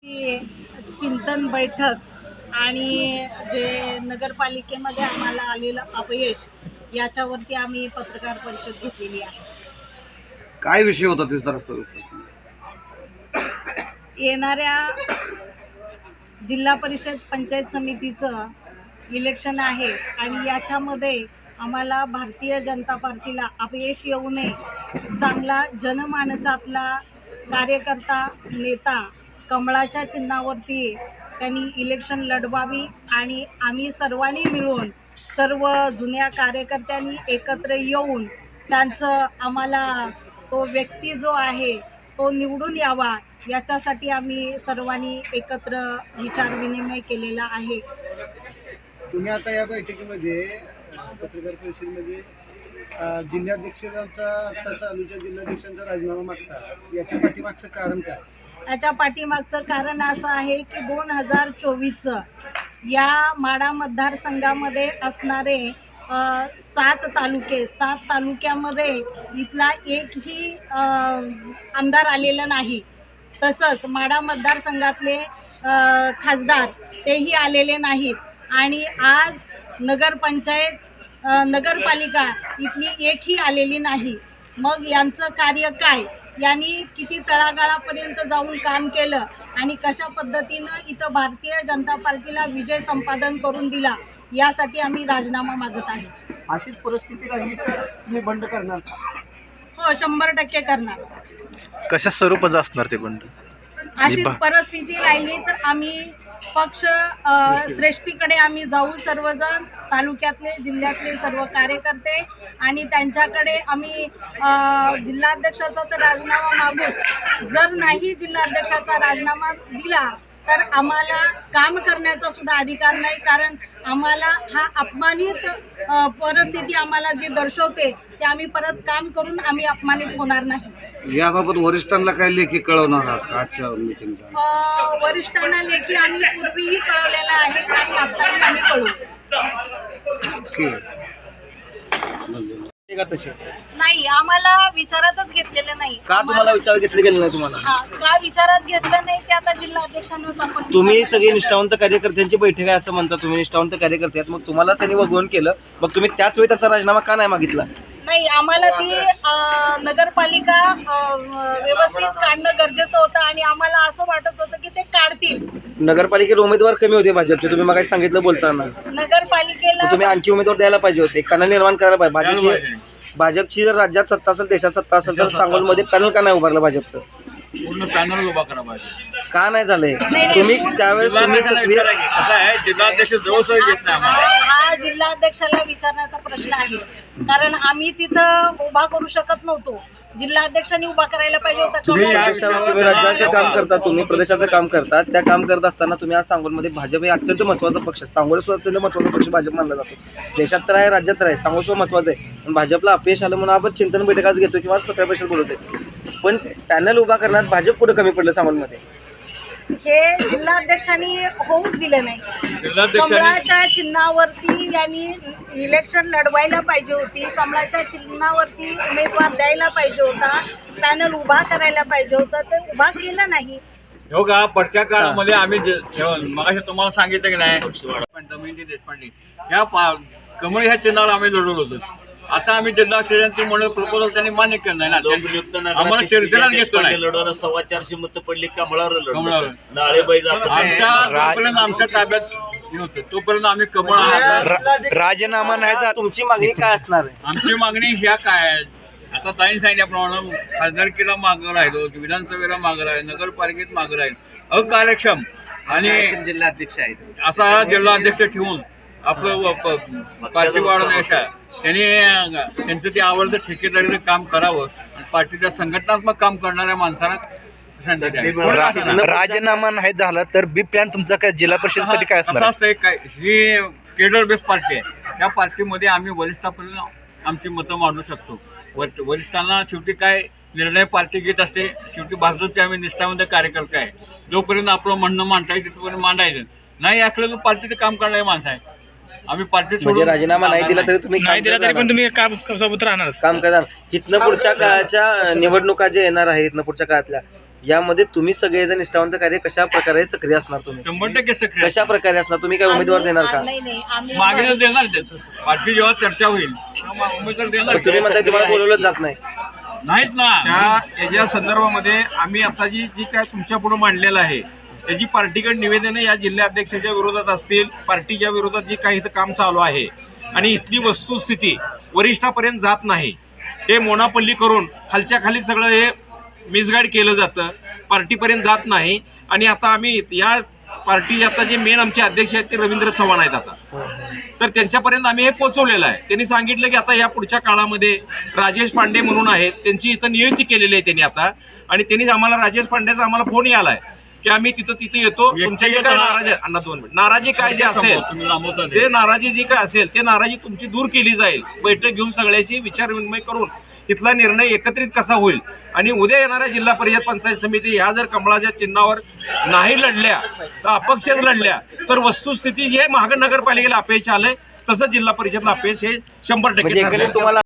चिंतन बैठक आणि जे नगरपालिकेमध्ये आम्हाला आलेलं अपयश याच्यावरती आम्ही पत्रकार परिषद घेतलेली आहे काय विषय होता ते जरा सविस्तर सांगा. येणाऱ्या जिल्हा परिषद पंचायत समितीचं इलेक्शन आहे आणि याच्यामध्ये आम्हाला भारतीय जनता पार्टीला अपयश येऊ नये चांगला जनमानसातला कार्यकर्ता नेता कमळाच्या चिन्हावरती त्यांनी इलेक्शन लढवावी आणि आम्ही सर्वांनी मिळून सर्व जुन्या कार्यकर्त्यांनी एकत्र येऊन त्यांचं आम्हाला तो व्यक्ती जो आहे तो निवडून यावा याच्यासाठी आम्ही सर्वांनी एकत्र विचारविनिमय केलेला आहे. तुम्ही आता या बैठकीमध्ये पत्रकार परिषदेमध्ये जिल्हाध्यक्षांचा आत्ताचा अनुच्या जिल्हाध्यक्षांचा राजीनामा मागता. याच्या पाठीमागचं कारण काय? याच्या पाठीमागचं कारण असं आहे की दोन हजार चोवीसचं या माडा मतदारसंघामध्ये असणारे सात तालुके सात तालुक्यामध्ये इथला एकही आमदार आलेला नाही. तसंच माडा मतदारसंघातले खासदार तेही आलेले नाहीत. आणि आज नगरपंचायत नगरपालिका इथली एकही आलेली नाही. मग यांचं कार्य काय? यांनी किती तळागाळापर्यंत जाऊन काम केलं आणि कशा पद्धतीनं इथं भारतीय जनता पार्टीला विजय संपादन करून दिला यासाठी आम्ही राजीनामा मागत आहे. अशीच परिस्थिती राहिली तर तुम्ही बंड करणार का? हो शंभर टक्के करणार. कशा स्वरूपाचं असणार ते बंड? अशीच परिस्थिती राहिली तर आम्ही पक्ष श्रेष्ठीकडे आम्ही जाऊ सर्वजण तालुक्यातले जिल्ह्यातले सर्व कार्यकर्ते आणि त्यांच्याकडे आम्ही जिल्हाध्यक्षाचा तर राजीनामा मागूच. जर नाही जिल्हाध्यक्षाचा राजीनामा दिला तर आम्हाला काम करण्याचा सुद्धा अधिकार नाही कारण आम्हाला हा अपमानित परिस्थिती आम्हाला जी दर्शवते ते आम्ही परत काम करून आम्ही अपमानित होणार नाही. याबाबत वरिष्ठांना काय लेखी कळवणार आहात का? आजच्या मिटिंगचा अ, वरिष्ठांना लेखी आम्ही पूर्वीही कळवलेला आहे आणि आत्ताही आम्ही कळू ठीक आहे का तसे? नाही आम्हाला विचारातच घेतलेलं नाही. का तुम्हाला विचार घेतले गेले नाही तुम्हाला? हा, का विचारात घेतलं नाही ते आता जिल्हा अध्यक्षांनाच आपण तुम्ही सगळे. निष्ठावंत कार्यकर्त्यांची बैठक आहे असं म्हणता तुम्ही निष्ठावंत कार्यकर्ते आहेत. मग तुम्हाला त्यांनी वगवून केलं. मग तुम्ही त्याच वेळी त्याचा राजीनामा का नाही मागितला? नाही आम्हाला ती नगरपालिका व्यवस्थित काढणं गरजेचं होतं आणि आम्हाला असं वाटत होतं की ते काढतील. नगरपालिकेत उमेदवार कमी होते भाजपचे तुम्ही मग सांगितलं बोलताना. नगरपालिकेला तुम्ही आणखी उमेदवार द्यायला पाहिजे होते. पॅनल निर्माण करायला पाहिजे. भाजपची भाजपची जर राज्यात सत्ता असेल देशात सत्ता असेल तर सांगोलमध्ये पॅनल का नाही उभारलं भाजपचं? पूर्ण पॅनल उभा करा पाहिजे का नाही झालंय? तुम्ही त्यावेळेस तुम्ही सक्रिय जवळच घेत नाही जिल्हाध्यक्षाला विचारण्याचा प्रश्न आहे. कारण आम्ही तिथं उभा करू शकत नव्हतो. जिल्हाध्यक्षांनी उभा करायला पाहिजे होता. तुम्ही राज्याचं काम करता तुम्ही प्रदेशाचं काम करता. त्या काम करत असताना तुम्ही आज सांगोलमध्ये भाजप हे अत्यंत महत्त्वाचा पक्ष आहे. सांगोल सुद्धा अत्यंत महत्त्वाचा पक्ष भाजप मानला जातो. देशात तर आहे राज्यात तर आहे. सांगोल सुद्धा महत्त्वाचं आहे. पण भाजपला अपयश आलं म्हणून आपण चिंतन बैठक आज घेतो किंवा आज पत्रकार परिषद बोलवतोय. पण पॅनल उभा करण्यात भाजप कुठं कमी पडलं सांगोलमध्ये? हे जिल्हाध्यक्षांनी होऊच दिलं नाही. कमळाच्या चिन्हावरती यांनी इलेक्शन लढवायला पाहिजे होती. कमळाच्या चिन्हावरती उमेदवार द्यायला पाहिजे होता. पॅनल उभा करायला पाहिजे होतं. ते उभा केलं नाही. हो का? पडत्या काळामध्ये आम्ही मग तुम्हाला सांगितलं की नाही? देशपांडे. या कमळ ह्या चिन्हावर आम्ही लढवलं होतो. आता आम्ही जिल्हाध्यक्षांची म्हणून प्रपोजल त्यांनी मान्य केलं नाही ना. आम्हाला चर्चेला घेतलं नाही लढवलं सव्वा चारशे मत पडली कमळावर कमळावर. आमच्या ताब्यात तोपर्यंत आम्ही कमळ. राजीनामा नाही तुमची मागणी काय असणार आहे? आमची मागणी ह्या काय आहे? आता ताईन सांगितल्याप्रमाणे खासदारकीला मागं राहिलो विधानसभेला मागं राहिलो नगरपालिकेत मागं राहिलो. अकार्यक्षम. आणि जिल्हाध्यक्ष आहेत. असा जिल्हा अध्यक्ष ठेवून आपलं पार्टी वाढवण्याच्या त्यांनी त्यांचं ते आवडतं ठेकेदारीचं काम करावं आणि पार्टीच्या संघटनात्मक काम करणाऱ्या माणसाला संधी द्यावी. कोणी असं नाही. राजीनामा नाही झाला तर बी प्लॅन तुमचा काय जिल्हा परिषदेसाठी काय असणार असं आहे? असतंय काय ही केडर बेस पार्टी आहे त्या पार्टीमध्ये आम्ही वरिष्ठापर्यंत आमची मतं मांडू शकतो वर- वरिष्ठांना शेवटी काय निर्णय पार्टी घेत असते शेवटी भारताचे आम्ही निष्ठावंत कार्यकर्ते आहे जोपर्यंत आपलं म्हणणं मांडता येईल तिथपर्यंत मांडायचं नाही ऐकलं तर पार्टीचं काम करणारे माणसं आहे आम्ही पार्टी म्हणजे राजीनामा नाही दिला तरी तुम्ही नाही काम दिला तरी. पण तुम्ही काम सोबत राहणार. काम करणार. इथनं पुढच्या काळाच्या निवडणुका ज्या येणार आहेत इथनं पुढच्या काळातल्या यामध्ये तुम्ही सगळेजण निष्ठावंत कार्य कशा प्रकारे सक्रिय असणार तुम्ही? शंभर टक्के सक्रिय कशा प्रकारे असणार? तुम्ही काय उमेदवार देणार का? नाही नाही आम्ही मागे तर देणार. पार्टी जेव्हा चर्चा होईल तेव्हा उमेदवार देणार. पण तुम्ही म्हणताय तुम्हाला बोलवलं जात नाही. नाहीत ना. त्या याच्या संदर्भामध्ये आम्ही आता जी जी काय तुमच्यापुढे मांडलेलं आहे त्याची पार्टीकडे निवेदनं या जिल्हा अध्यक्षाच्या विरोधात असतील पार्टीच्या विरोधात जी काही इथं काम चालू आहे आणि इथली वस्तुस्थिती वरिष्ठापर्यंत जात नाही हे मोनापल्ली करून खालच्या खाली सगळं हे मिसगाईड केलं जातं. पार्टीपर्यंत जात नाही आणि आता आम्ही या पार्टी आता जे मेन आमचे अध्यक्ष आहेत ते रवींद्र चव्हाण आहेत आता. तर त्यांच्यापर्यंत आम्ही हे पोहोचवलेलं आहे. त्यांनी सांगितलं की आता या पुढच्या काळामध्ये राजेश पांडे म्हणून आहेत त्यांची इथं नियुक्ती केलेली आहे त्यांनी आता. आणि त्यांनी आम्हाला राजेश पांडेचा आम्हाला फोन आहे की आम्ही तिथं तिथे येतो. तुमच्या जे काय नाराजी अण्णा दोन मिनिट. नाराजी काय जे असेल ते. ते नाराजी जी काय असेल ते नाराजी तुमची दूर केली जाईल. बैठक घेऊन सगळ्याशी विचार विनिमय करून इथला निर्णय एकत्रित कसा होईल? आणि उद्या येणाऱ्या जिल्हा परिषद पंचायत समिती ह्या जर कमळाच्या चिन्हावर नाही लढल्या तर अपक्षच लढल्या तर वस्तुस्थिती हे महानगरपालिकेला अपयश आलंय. तसंच जिल्हा परिषदला अपयश हे शंभर टक्के